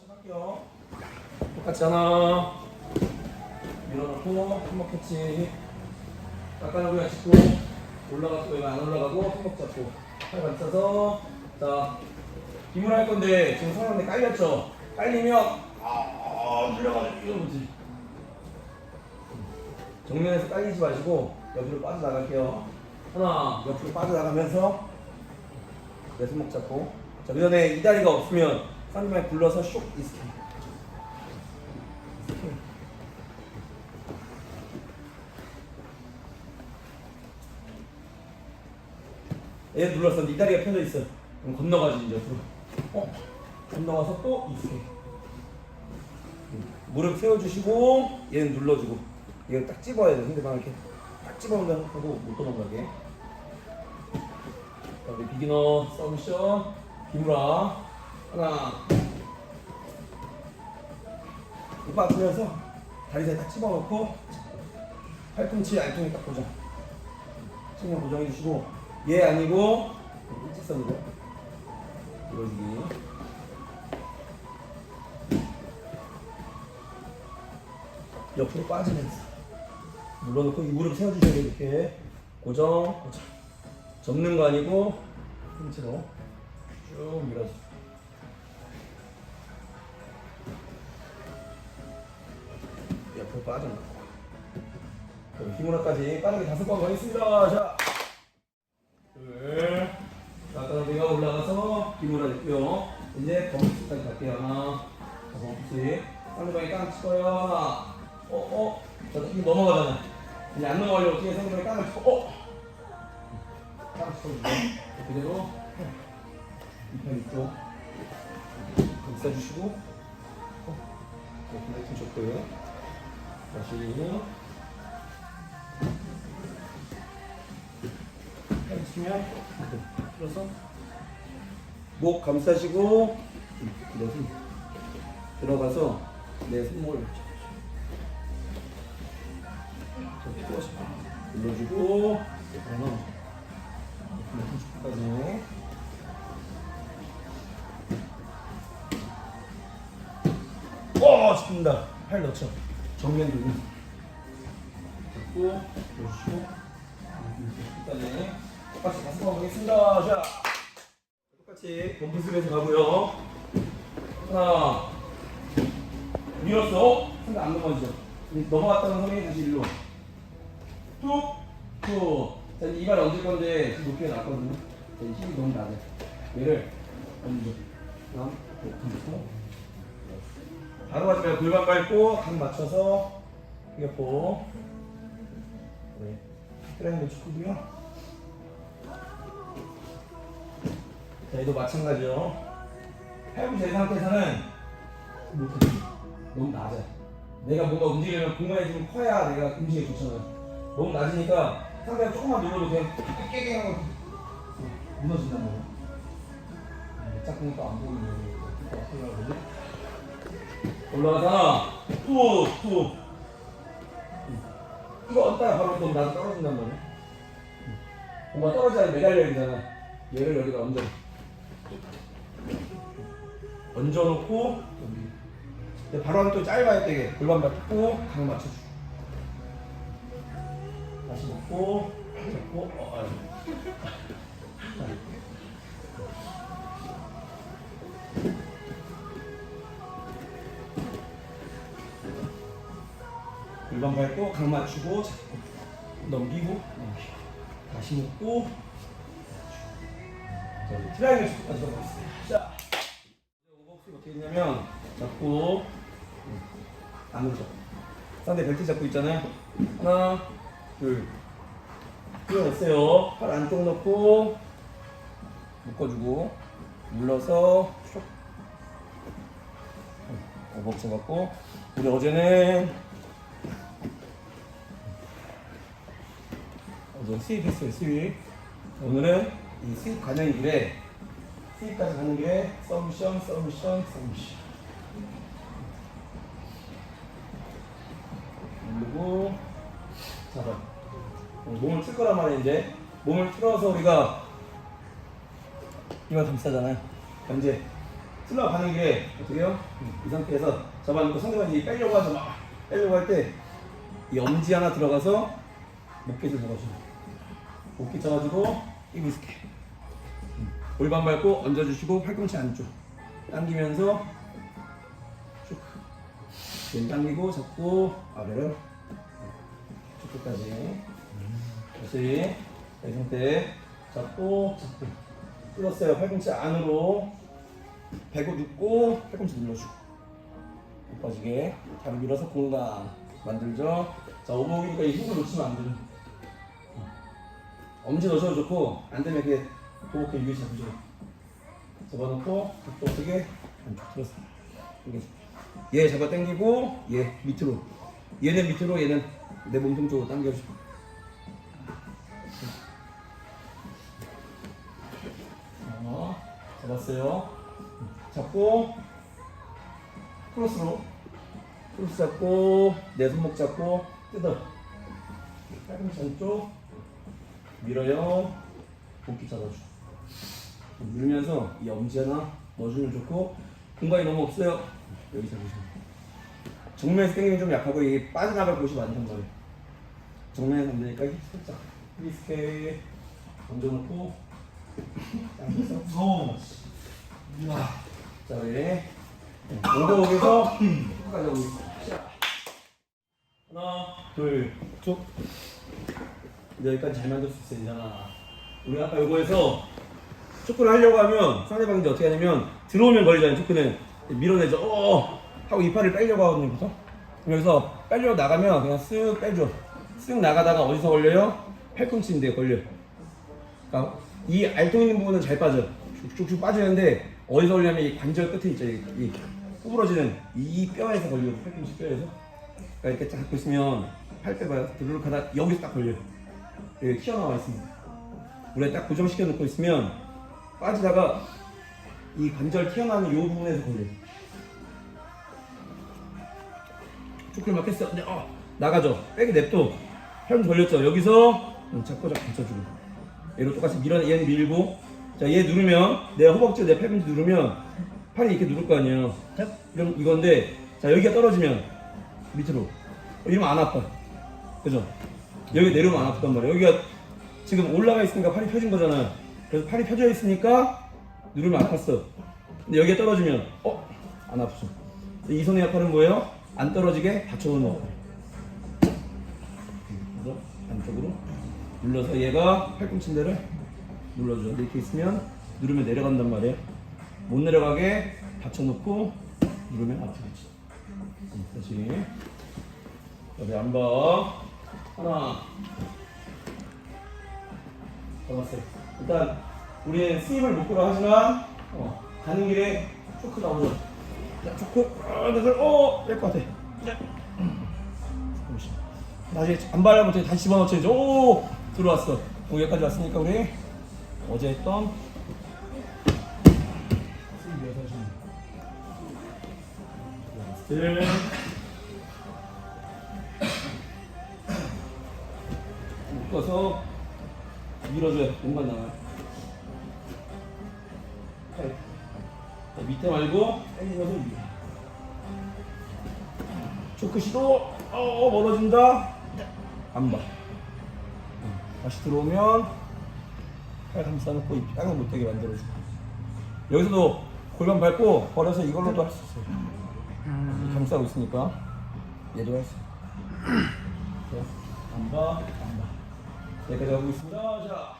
시작할게요. 똑같이 하나 밀어놓고 손목 캐치. 깎아놓고 짚고 올라가고 얘가 안 올라가고 손목 잡고 팔 받쳐서. 자 힘을 할 건데 지금 상황에 깔렸죠? 깔리면 아 눌려가지고 이러지? 정면에서 깔리지 마시고 옆으로 빠져나갈게요. 하나 옆으로 빠져나가면서 내 손목 잡고. 자 그 전에 이 다리가 없으면 상대방이 굴러서 슉 이스케 얘 눌렀어. 네 다리가 펴져 있어. 그럼 건너가지 이제 앞으로. 어 건너가서 또 이스케 무릎 세워주시고 얘는 눌러주고. 얘는 딱 집어야 돼 상대방 이렇게. 딱 집어놓으면 하고 못 도망가게. 자, 우리 비기너 서브션 기무라 하나. 이거 아프면서 다리 사이 딱 집어넣고 팔꿈치 알통이 딱 고정 측면 고정해 주시고 얘 아니고 일직선이고 이러지기. 옆으로 빠지면서 눌러놓고 이 무릎 세워주셔야 돼 이렇게. 고정 고정. 접는 거 아니고 힘체로 쭉. 옆으 로 빠져나가. 그럼 힘으로까지 빠르게 다섯 번 가겠습니다. 자, 둘, 자, 따라비가 올라가서 힘으로 했고요. 이제 범수까지 갈게요. 하나, 자, 범수. 상대방이 깡 치고요. 하나, 어, 어, 자, 힘 넘어가잖아. 이제 안 넘어가려고 어떻게 상대방이 깡을 치고, 어. 딱 쳐주고 그대로 이편 이쪽 감싸주시고 이렇게 좀 좋고요 팔 치면 풀어서 목 감싸시고 내손 들어가서 내 손목을 꼬시 눌러주고 하나 까지 어, 죽는다. 팔 넣죠. 정면 들고. 잡고, 넣으시고. 끝까지. 똑같이 다섯 번 가겠습니다. 자. 똑같이 범프스에서 가고요. 하나. 밀었어. 어? 상대 안 넘어지죠. 넘어갔다는 소리 다시 일로. 툭, 툭. 자, 이제 이발 얹을 건데 지금 높이가 낮거든요. 자, 이 힘이 너무 낮아요. 얘를 얹어. 그다음 얹고. 하지 말고 골반 밟고 각 맞춰서 이겼고. 네. 트라이앵글 축구고요. 자, 얘도 마찬가지요. 팔꿈치 된 상태에서는 못하지. 너무 낮아요. 내가 뭔가 움직이려면 공간이 좀 커야 내가 움직이 좋잖아요. 너무 낮으니까 상대가 조금만 눌러도 그냥 깨게 하고 무너진단 말이야. 짝꿍이 또안 보이네. 어떻게 하지? 올라가잖아. 툭, 툭. 이거 얹다가 바로 또 나도 떨어진단 말이야. 뭔가 떨어져야 매달려야 되잖아. 얘를 여기다 얹어. 얹어놓고 여기. 근데 바로 또 짧아야 되게 골반 맞고 각 맞춰주고. 다시 먹고 잡고 어, 아유. 골반 밟고 각 맞추고 잡고 넘기고 넘기고. 다시 먹고. 자 트라이앵글 축구까지 가보겠습니다. 자. 오버스 어떻게 했냐면 잡고 안으로 잡고. 상대 벨트 잡고 있잖아요. 하나 둘. 끌어냈어요. 팔 안쪽 넣고 묶어주고 눌러서 슉 오버스 갖고. 우리 어제는 어제 수입했어요 수입 오늘은 이 수입 가는 길에 수입까지 가는 길에 서브션 서브션 서브션 누르고 잡아 어, 몸을 틀 거란 말이야 이제 몸을 틀어서 우리가 이거 감싸잖아요 이제 슬라가는 길에 어떻게 해요? 이 상태에서 잡아놓고 상대방이 빼려고 하죠. 막 빼려고 할 때 이 엄지 하나 들어가서 목깃을 잡아줘. 목깃 잡아주고 이거 있을게. 골반 밟고 얹어주시고 팔꿈치 안쪽 당기면서 쭉. 왼 당기고 잡고 아래로 쭉 끝까지. 다시 이 상태 잡고 잡고 끌었어요. 팔꿈치 안으로 배고 눕고 팔꿈치 눌러주고 못 빠지게 다리 밀어서 공간 만들죠. 자 오목이니까 이 힘을 놓치면 안 돼요. 엄지 넣으셔도 좋고 안 되면 이렇게 도복해 위에 잡으죠. 잡아놓고 각도 어떻게 들었어. 이게 얘 잡아 당기고 얘 밑으로 얘는 밑으로 얘는 내 몸통 쪽으로 당겨줘. 어, 잡았어요. 잡고 크로스로 크로스 잡고 내 손목 잡고 뜯어. 팔꿈치 안쪽 밀어요. 복귀 잡아줘. 밀면서 이 엄지 하나 넣어주면 좋고 공간이 너무 없어요. 여기 잡으시면. 정면에서 당기면 좀 약하고 이게 빠져나갈 곳이 많단 말이에요. 정면에서 안 되니까 힙 살짝 리스케 얹어놓고 당겨서 무서워. 우와. 자, 오버옥에서 끝까지 오고 있어. 하나, 둘, 쭉. 여기까지 잘 만들 수 있어야 되잖아. 우리 아까 요거에서 축구를 하려고 하면 상대방이 이제 어떻게 하냐면 들어오면 걸리잖아요. 축구는 밀어내죠. 어 하고 이 팔을 빼려고 하거든요. 그래서 빼려고 나가면 그냥 쓱 빼줘. 쓱 나가다가 어디서 걸려요? 팔꿈치인데 걸려. 그러니까 이 알통 있는 부분은 잘 빠져. 쭉쭉쭉 빠지는데 어디서 걸냐면 이 관절 끝에 있죠. 이, 이 구부러지는 이 뼈에서 걸려. 팔꿈치 뼈에서. 그러니까 이렇게 딱 잡고 있으면 팔 빼봐요. 드르륵 하다 여기서 딱 걸려. 여기 튀어나와 있습니다. 우리가 딱 고정시켜 놓고 있으면 빠지다가 이 관절 튀어나오는 이 부분에서 걸려. 축구를 막 했어. 근데 어 나가죠. 백이 냅둬. 팔 걸렸죠. 여기서 음, 잡고 잡고 붙여주고. 얘로 똑같이 밀어 얘는 밀고 자 얘 누르면 내 허벅지 내 팔꿈치 누르면 팔이 이렇게 누를 거 아니에요. 자, 이런 이건데 자 여기가 떨어지면 밑으로 어, 이러면 안 아파. 그죠? 여기 내려오면 안 아프단 말이에요. 여기가 지금 올라가 있으니까 팔이 펴진 거잖아. 그래서 팔이 펴져 있으니까 누르면 아팠어. 근데 여기가 떨어지면 어? 안 아프죠. 이 손의 역할은 뭐예요? 안 떨어지게 받쳐놓는 역할. 그래서 안쪽으로 눌러서 얘가 팔꿈치 대를 눌러줘. 이렇게 있으면 누르면 내려간단 말이에요. 못 내려가게 받쳐놓고 누르면 아프겠지. 음, 다시 여기 한번 하나 잡았어요. 일단 우리는 스입을 목표로 하지만 어, 가는 길에 초크 나오죠. 자, 초크 아, 어, 뺄것 같아. 네. 잠시. 다시 안 발라면 어떻게 다시 집어넣지 오 들어왔어. 어, 여기까지 왔으니까 우리 어제 했던 스입 여섯 시. 들 묶어서 밀어줘야 공간 나와요. 팔. 자, 밑에 말고 당기면서 위로. 초크 시도 어 멀어진다. 안 봐. 응. 다시 들어오면 팔 감싸놓고 이 땅을 못되게 만들어주고. 여기서도 골반 밟고 버려서 이걸로도 할 수 있어요. 이 감싸고 있으니까 얘도 할 수 있어요. 자, 안 봐, 안 봐. 여기까지 하고 있습니다. 자.